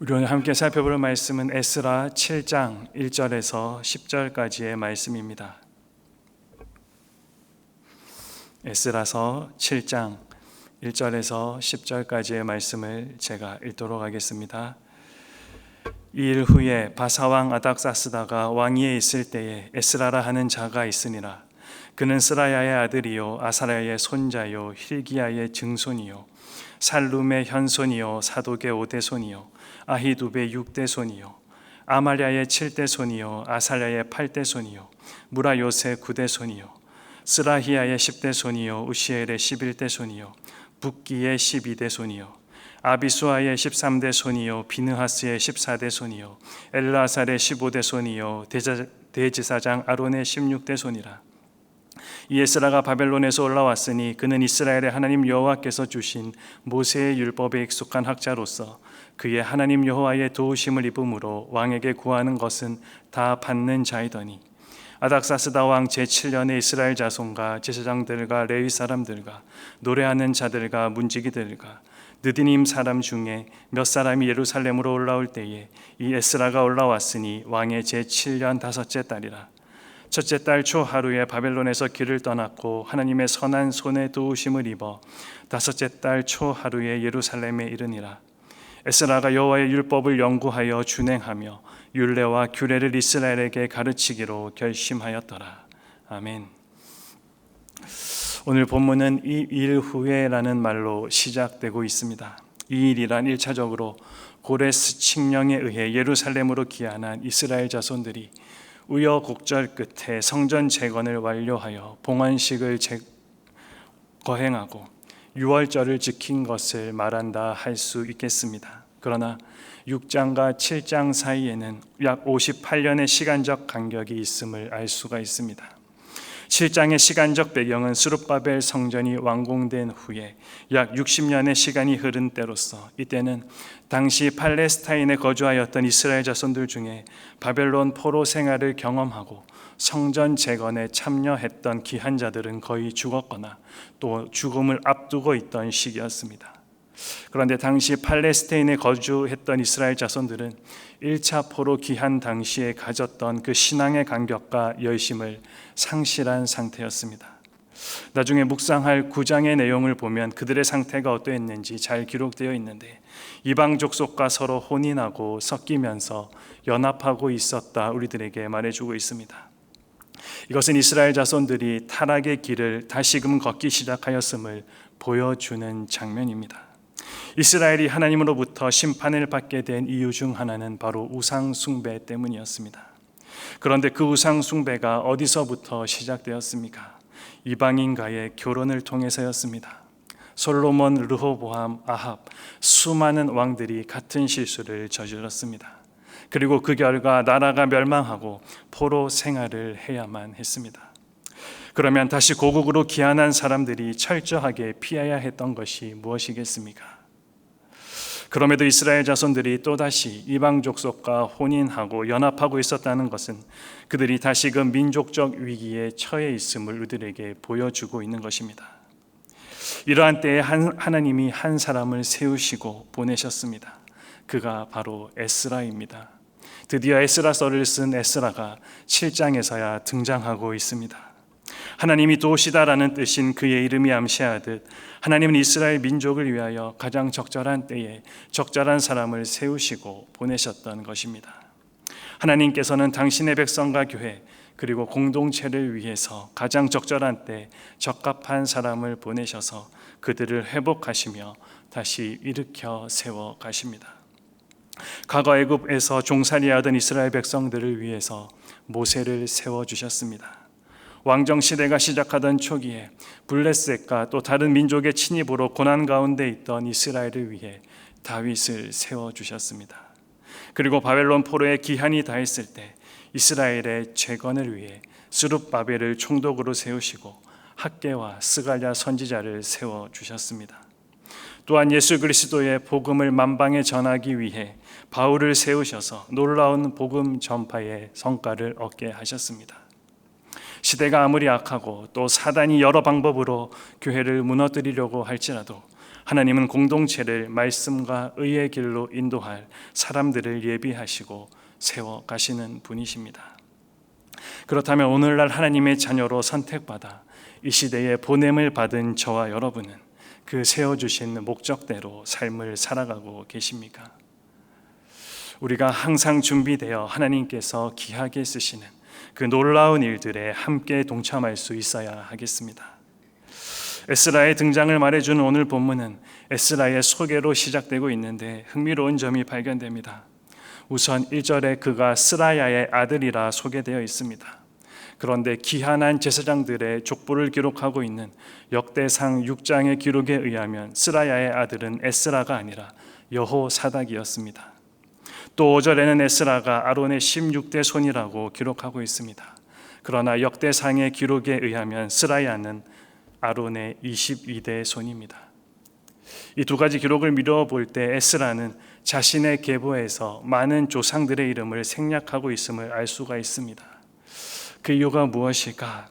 우리 오늘 함께 살펴볼 말씀은 에스라 7장 1절에서 10절까지의 말씀입니다. 에스라서 7장 1절에서 10절까지의 말씀을 제가 읽도록 하겠습니다. 이일 후에 바사왕 아닥사스다가 왕위에 있을 때에 에스라라 하는 자가 있으니라 그는 스라야의 아들이요 아사랴의 손자요 힐기야의 증손이요 살룸의 현손이요 사독의 오대손이요 아히두베 육대손이요 아말랴의 칠대손이요 아살랴의 팔대손이요 무라요세 구대손이요 스라히야의 십대손이요 우시엘의 십일대손이요 북기의 십이대손이요 아비수아의 십삼대 손이요 비느하스의 십사대 손이요 엘라살의 십오대 손이요 대지사장 아론의 십육대 손이라 이 에스라가 바벨론에서 올라왔으니 그는 이스라엘의 하나님 여호와께서 주신 모세의 율법에 익숙한 학자로서 그의 하나님 여호와의 도우심을 입음으로 왕에게 구하는 것은 다 받는 자이더니 아닥사스다 왕 제7년에 이스라엘 자손과 제사장들과 레위 사람들과 노래하는 자들과 문지기들과 느디님 사람 중에 몇 사람이 예루살렘으로 올라올 때에 이 에스라가 올라왔으니 왕의 제7년 다섯째 달이라 첫째 달 초 하루에 바벨론에서 길을 떠났고 하나님의 선한 손에 도우심을 입어 다섯째 달 초 하루에 예루살렘에 이르니라 에스라가 여호와의 율법을 연구하여 준행하며 율례와 규례를 이스라엘에게 가르치기로 결심하였더라 아멘. 오늘 본문은 이 일 후에라는 말로 시작되고 있습니다. 이 일이란 일차적으로 고레스 칙령에 의해 예루살렘으로 귀환한 이스라엘 자손들이 우여곡절 끝에 성전 재건을 완료하여 봉헌식을 거행하고 유월절을 지킨 것을 말한다 할 수 있겠습니다. 그러나 6장과 7장 사이에는 약 58년의 시간적 간격이 있음을 알 수가 있습니다. 7장의 시간적 배경은 수르바벨 성전이 완공된 후에 약 60년의 시간이 흐른 때로서 이때는 당시 팔레스타인에 거주하였던 이스라엘 자손들 중에 바벨론 포로 생활을 경험하고 성전 재건에 참여했던 기한 자들은 거의 죽었거나 또 죽음을 앞두고 있던 시기였습니다. 그런데 당시 팔레스타인에 거주했던 이스라엘 자손들은 1차 포로 귀한 당시에 가졌던 그 신앙의 간격과 열심을 상실한 상태였습니다. 나중에 묵상할 구장의 내용을 보면 그들의 상태가 어떠했는지 잘 기록되어 있는데 이방 족속과 서로 혼인하고 섞이면서 연합하고 있었다 우리들에게 말해주고 있습니다. 이것은 이스라엘 자손들이 타락의 길을 다시금 걷기 시작하였음을 보여주는 장면입니다. 이스라엘이 하나님으로부터 심판을 받게 된 이유 중 하나는 바로 우상 숭배 때문이었습니다. 그런데 그 우상 숭배가 어디서부터 시작되었습니까? 이방인과의 결혼을 통해서였습니다. 솔로몬, 르호보암, 아합 수많은 왕들이 같은 실수를 저질렀습니다. 그리고 그 결과 나라가 멸망하고 포로 생활을 해야만 했습니다. 그러면 다시 고국으로 귀환한 사람들이 철저하게 피해야 했던 것이 무엇이겠습니까? 그럼에도 이스라엘 자손들이 또다시 이방 족속과 혼인하고 연합하고 있었다는 것은 그들이 다시금 민족적 위기에 처해 있음을 우리들에게 보여주고 있는 것입니다. 이러한 때에 하나님이 한 사람을 세우시고 보내셨습니다. 그가 바로 에스라입니다. 드디어 에스라서를 쓴 에스라가 7장에서야 등장하고 있습니다. 하나님이 도시다라는 뜻인 그의 이름이 암시하듯 하나님은 이스라엘 민족을 위하여 가장 적절한 때에 적절한 사람을 세우시고 보내셨던 것입니다. 하나님께서는 당신의 백성과 교회 그리고 공동체를 위해서 가장 적절한 때 적합한 사람을 보내셔서 그들을 회복하시며 다시 일으켜 세워 가십니다. 과거 애굽에서 종살이하던 이스라엘 백성들을 위해서 모세를 세워 주셨습니다. 왕정 시대가 시작하던 초기에 블레셋과 또 다른 민족의 침입으로 고난 가운데 있던 이스라엘을 위해 다윗을 세워 주셨습니다. 그리고 바벨론 포로의 기한이 다했을 때 이스라엘의 재건을 위해 스룹바벨을 총독으로 세우시고 학계와 스갈랴 선지자를 세워 주셨습니다. 또한 예수 그리스도의 복음을 만방에 전하기 위해 바울을 세우셔서 놀라운 복음 전파의 성과를 얻게 하셨습니다. 시대가 아무리 악하고 또 사단이 여러 방법으로 교회를 무너뜨리려고 할지라도 하나님은 공동체를 말씀과 의의 길로 인도할 사람들을 예비하시고 세워 가시는 분이십니다. 그렇다면 오늘날 하나님의 자녀로 선택받아 이 시대에 보냄을 받은 저와 여러분은 그 세워주신 목적대로 삶을 살아가고 계십니까? 우리가 항상 준비되어 하나님께서 귀하게 쓰시는 그 놀라운 일들에 함께 동참할 수 있어야 하겠습니다. 에스라의 등장을 말해주는 오늘 본문은 에스라의 소개로 시작되고 있는데 흥미로운 점이 발견됩니다. 우선 1절에 그가 스라야의 아들이라 소개되어 있습니다. 그런데 기한한 제사장들의 족보를 기록하고 있는 역대상 6장의 기록에 의하면 스라야의 아들은 에스라가 아니라 여호사닥이었습니다. 또 5절에는 에스라가 아론의 16대 손이라고 기록하고 있습니다. 그러나 역대상의 기록에 의하면 스라야는 아론의 22대 손입니다. 이 두 가지 기록을 미뤄 볼 때 에스라는 자신의 계보에서 많은 조상들의 이름을 생략하고 있음을 알 수가 있습니다. 그 이유가 무엇일까?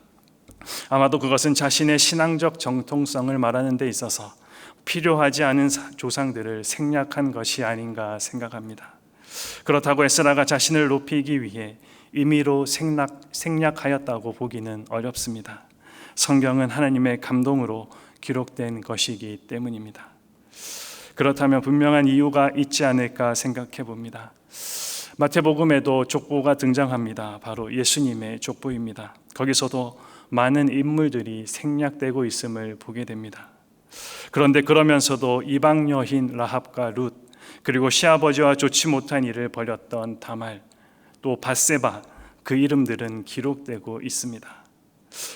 아마도 그것은 자신의 신앙적 정통성을 말하는 데 있어서 필요하지 않은 조상들을 생략한 것이 아닌가 생각합니다. 그렇다고 에스라가 자신을 높이기 위해 임의로 생략, 생략하였다고 보기는 어렵습니다. 성경은 하나님의 감동으로 기록된 것이기 때문입니다. 그렇다면 분명한 이유가 있지 않을까 생각해 봅니다. 마태복음에도 족보가 등장합니다. 바로 예수님의 족보입니다. 거기서도 많은 인물들이 생략되고 있음을 보게 됩니다. 그런데 그러면서도 이방 여인 라합과 룻 그리고 시아버지와 좋지 못한 일을 벌였던 다말 또 바세바 그 이름들은 기록되고 있습니다.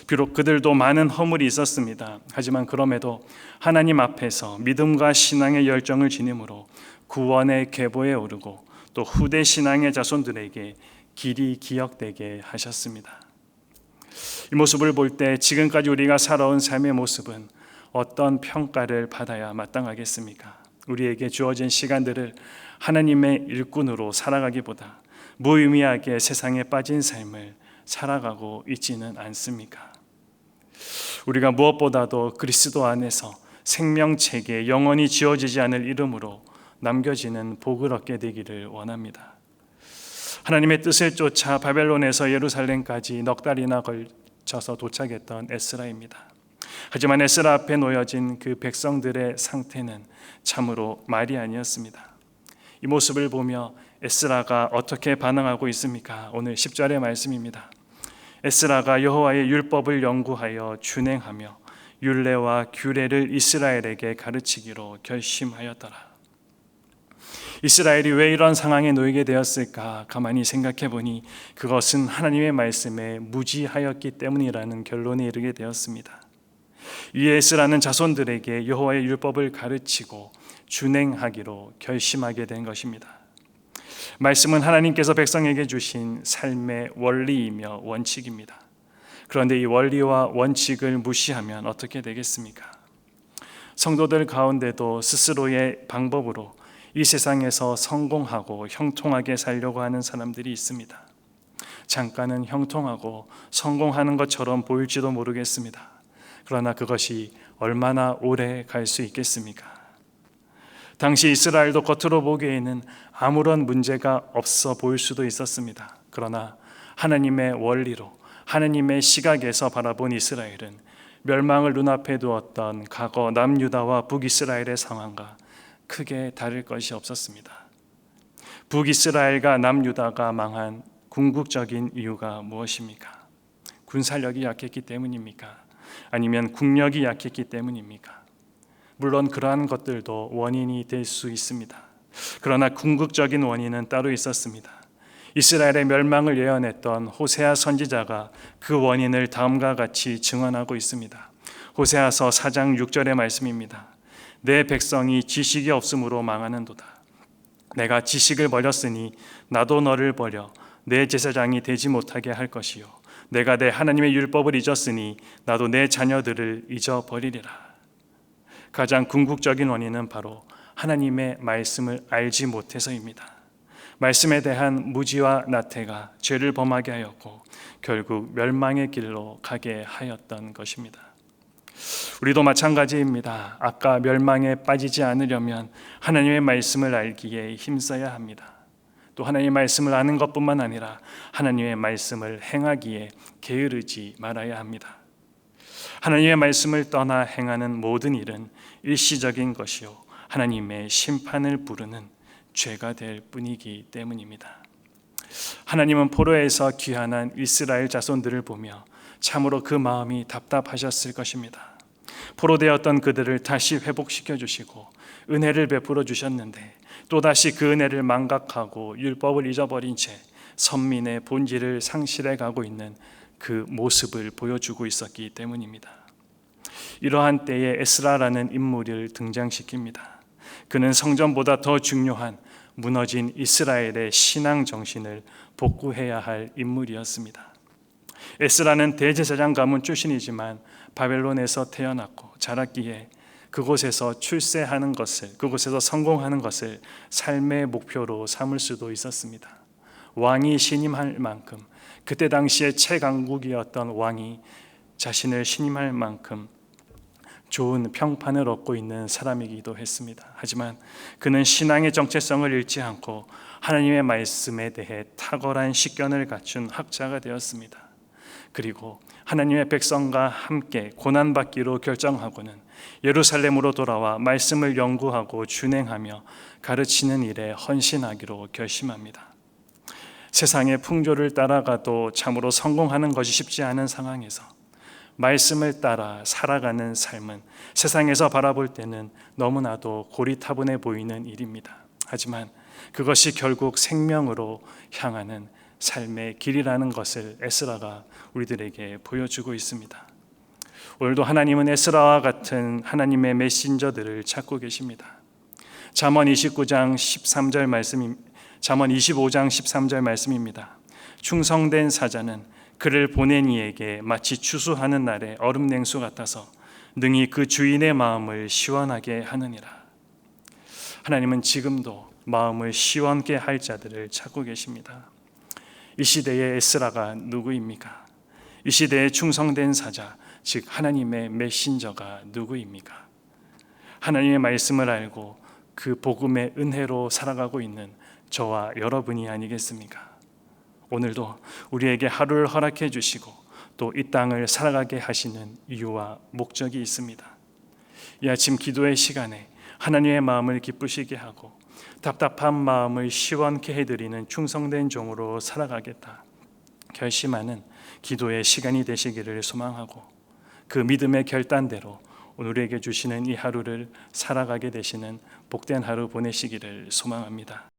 비록 그들도 많은 허물이 있었습니다. 하지만 그럼에도 하나님 앞에서 믿음과 신앙의 열정을 지님으로 구원의 계보에 오르고 또 후대 신앙의 자손들에게 길이 기억되게 하셨습니다. 이 모습을 볼 때 지금까지 우리가 살아온 삶의 모습은 어떤 평가를 받아야 마땅하겠습니까? 우리에게 주어진 시간들을 하나님의 일꾼으로 살아가기보다 무의미하게 세상에 빠진 삶을 살아가고 있지는 않습니까? 우리가 무엇보다도 그리스도 안에서 생명책에 영원히 지어지지 않을 이름으로 남겨지는 복을 얻게 되기를 원합니다. 하나님의 뜻을 쫓아 바벨론에서 예루살렘까지 넉 달이나 걸쳐서 도착했던 에스라입니다. 하지만 에스라 앞에 놓여진 그 백성들의 상태는 참으로 말이 아니었습니다. 이 모습을 보며 에스라가 어떻게 반응하고 있습니까? 오늘 10절의 말씀입니다. 에스라가 여호와의 율법을 연구하여 준행하며 율례와 규례를 이스라엘에게 가르치기로 결심하였더라. 이스라엘이 왜 이런 상황에 놓이게 되었을까 가만히 생각해 보니 그것은 하나님의 말씀에 무지하였기 때문이라는 결론에 이르게 되었습니다. 이에스라는 자손들에게 여호와의 율법을 가르치고 준행하기로 결심하게 된 것입니다. 말씀은 하나님께서 백성에게 주신 삶의 원리이며 원칙입니다. 그런데 이 원리와 원칙을 무시하면 어떻게 되겠습니까? 성도들 가운데도 스스로의 방법으로 이 세상에서 성공하고 형통하게 살려고 하는 사람들이 있습니다. 잠깐은 형통하고 성공하는 것처럼 보일지도 모르겠습니다. 그러나 그것이 얼마나 오래 갈 수 있겠습니까? 당시 이스라엘도 겉으로 보기에는 아무런 문제가 없어 보일 수도 있었습니다. 그러나 하나님의 원리로 하나님의 시각에서 바라본 이스라엘은 멸망을 눈앞에 두었던 과거 남유다와 북이스라엘의 상황과 크게 다를 것이 없었습니다. 북이스라엘과 남유다가 망한 궁극적인 이유가 무엇입니까? 군사력이 약했기 때문입니까? 아니면 국력이 약했기 때문입니까? 물론 그러한 것들도 원인이 될 수 있습니다. 그러나 궁극적인 원인은 따로 있었습니다. 이스라엘의 멸망을 예언했던 호세아 선지자가 그 원인을 다음과 같이 증언하고 있습니다. 호세아서 4장 6절의 말씀입니다. 내 백성이 지식이 없으므로 망하는도다. 내가 지식을 버렸으니 나도 너를 버려 내 제사장이 되지 못하게 할 것이요 내가 내 하나님의 율법을 잊었으니 나도 내 자녀들을 잊어버리리라. 가장 궁극적인 원인은 바로 하나님의 말씀을 알지 못해서입니다. 말씀에 대한 무지와 나태가 죄를 범하게 하였고 결국 멸망의 길로 가게 하였던 것입니다. 우리도 마찬가지입니다. 아까 멸망에 빠지지 않으려면 하나님의 말씀을 알기에 힘써야 합니다. 또 하나님의 말씀을 아는 것뿐만 아니라 하나님의 말씀을 행하기에 게으르지 말아야 합니다. 하나님의 말씀을 떠나 행하는 모든 일은 일시적인 것이요 하나님의 심판을 부르는 죄가 될 뿐이기 때문입니다. 하나님은 포로에서 귀환한 이스라엘 자손들을 보며 참으로 그 마음이 답답하셨을 것입니다. 포로되었던 그들을 다시 회복시켜 주시고 은혜를 베풀어 주셨는데 또다시 그 은혜를 망각하고 율법을 잊어버린 채 선민의 본질을 상실해 가고 있는 그 모습을 보여주고 있었기 때문입니다. 이러한 때에 에스라라는 인물을 등장시킵니다. 그는 성전보다 더 중요한 무너진 이스라엘의 신앙 정신을 복구해야 할 인물이었습니다. 에스라는 대제사장 가문 출신이지만 바벨론에서 태어났고 자랐기에 그곳에서 출세하는 것을 그곳에서 성공하는 것을 삶의 목표로 삼을 수도 있었습니다. 왕이 신임할 만큼 그때 당시에 최강국이었던 왕이 자신을 신임할 만큼 좋은 평판을 얻고 있는 사람이기도 했습니다. 하지만 그는 신앙의 정체성을 잃지 않고 하나님의 말씀에 대해 탁월한 식견을 갖춘 학자가 되었습니다. 그리고 하나님의 백성과 함께 고난받기로 결정하고는 예루살렘으로 돌아와 말씀을 연구하고 준행하며 가르치는 일에 헌신하기로 결심합니다. 세상의 풍조를 따라가도 참으로 성공하는 것이 쉽지 않은 상황에서 말씀을 따라 살아가는 삶은 세상에서 바라볼 때는 너무나도 고리타분해 보이는 일입니다. 하지만 그것이 결국 생명으로 향하는 삶의 길이라는 것을 에스라가 우리들에게 보여주고 있습니다. 오늘도 하나님은 에스라와 같은 하나님의 메신저들을 찾고 계십니다. 잠언 29장 13절 말씀임 잠언 25장 13절 말씀입니다. 충성된 사자는 그를 보낸 이에게 마치 추수하는 날의 얼음 냉수 같아서 능히 그 주인의 마음을 시원하게 하느니라. 하나님은 지금도 마음을 시원케 할 자들을 찾고 계십니다. 이 시대의 에스라가 누구입니까? 이 시대의 충성된 사자, 즉 하나님의 메신저가 누구입니까? 하나님의 말씀을 알고 그 복음의 은혜로 살아가고 있는 저와 여러분이 아니겠습니까? 오늘도 우리에게 하루를 허락해 주시고 또 이 땅을 살아가게 하시는 이유와 목적이 있습니다. 이 아침 기도의 시간에 하나님의 마음을 기쁘시게 하고 답답한 마음을 시원케 해드리는 충성된 종으로 살아가겠다 결심하는 기도의 시간이 되시기를 소망하고 그 믿음의 결단대로 오늘에게 주시는 이 하루를 살아가게 되시는 복된 하루 보내시기를 소망합니다.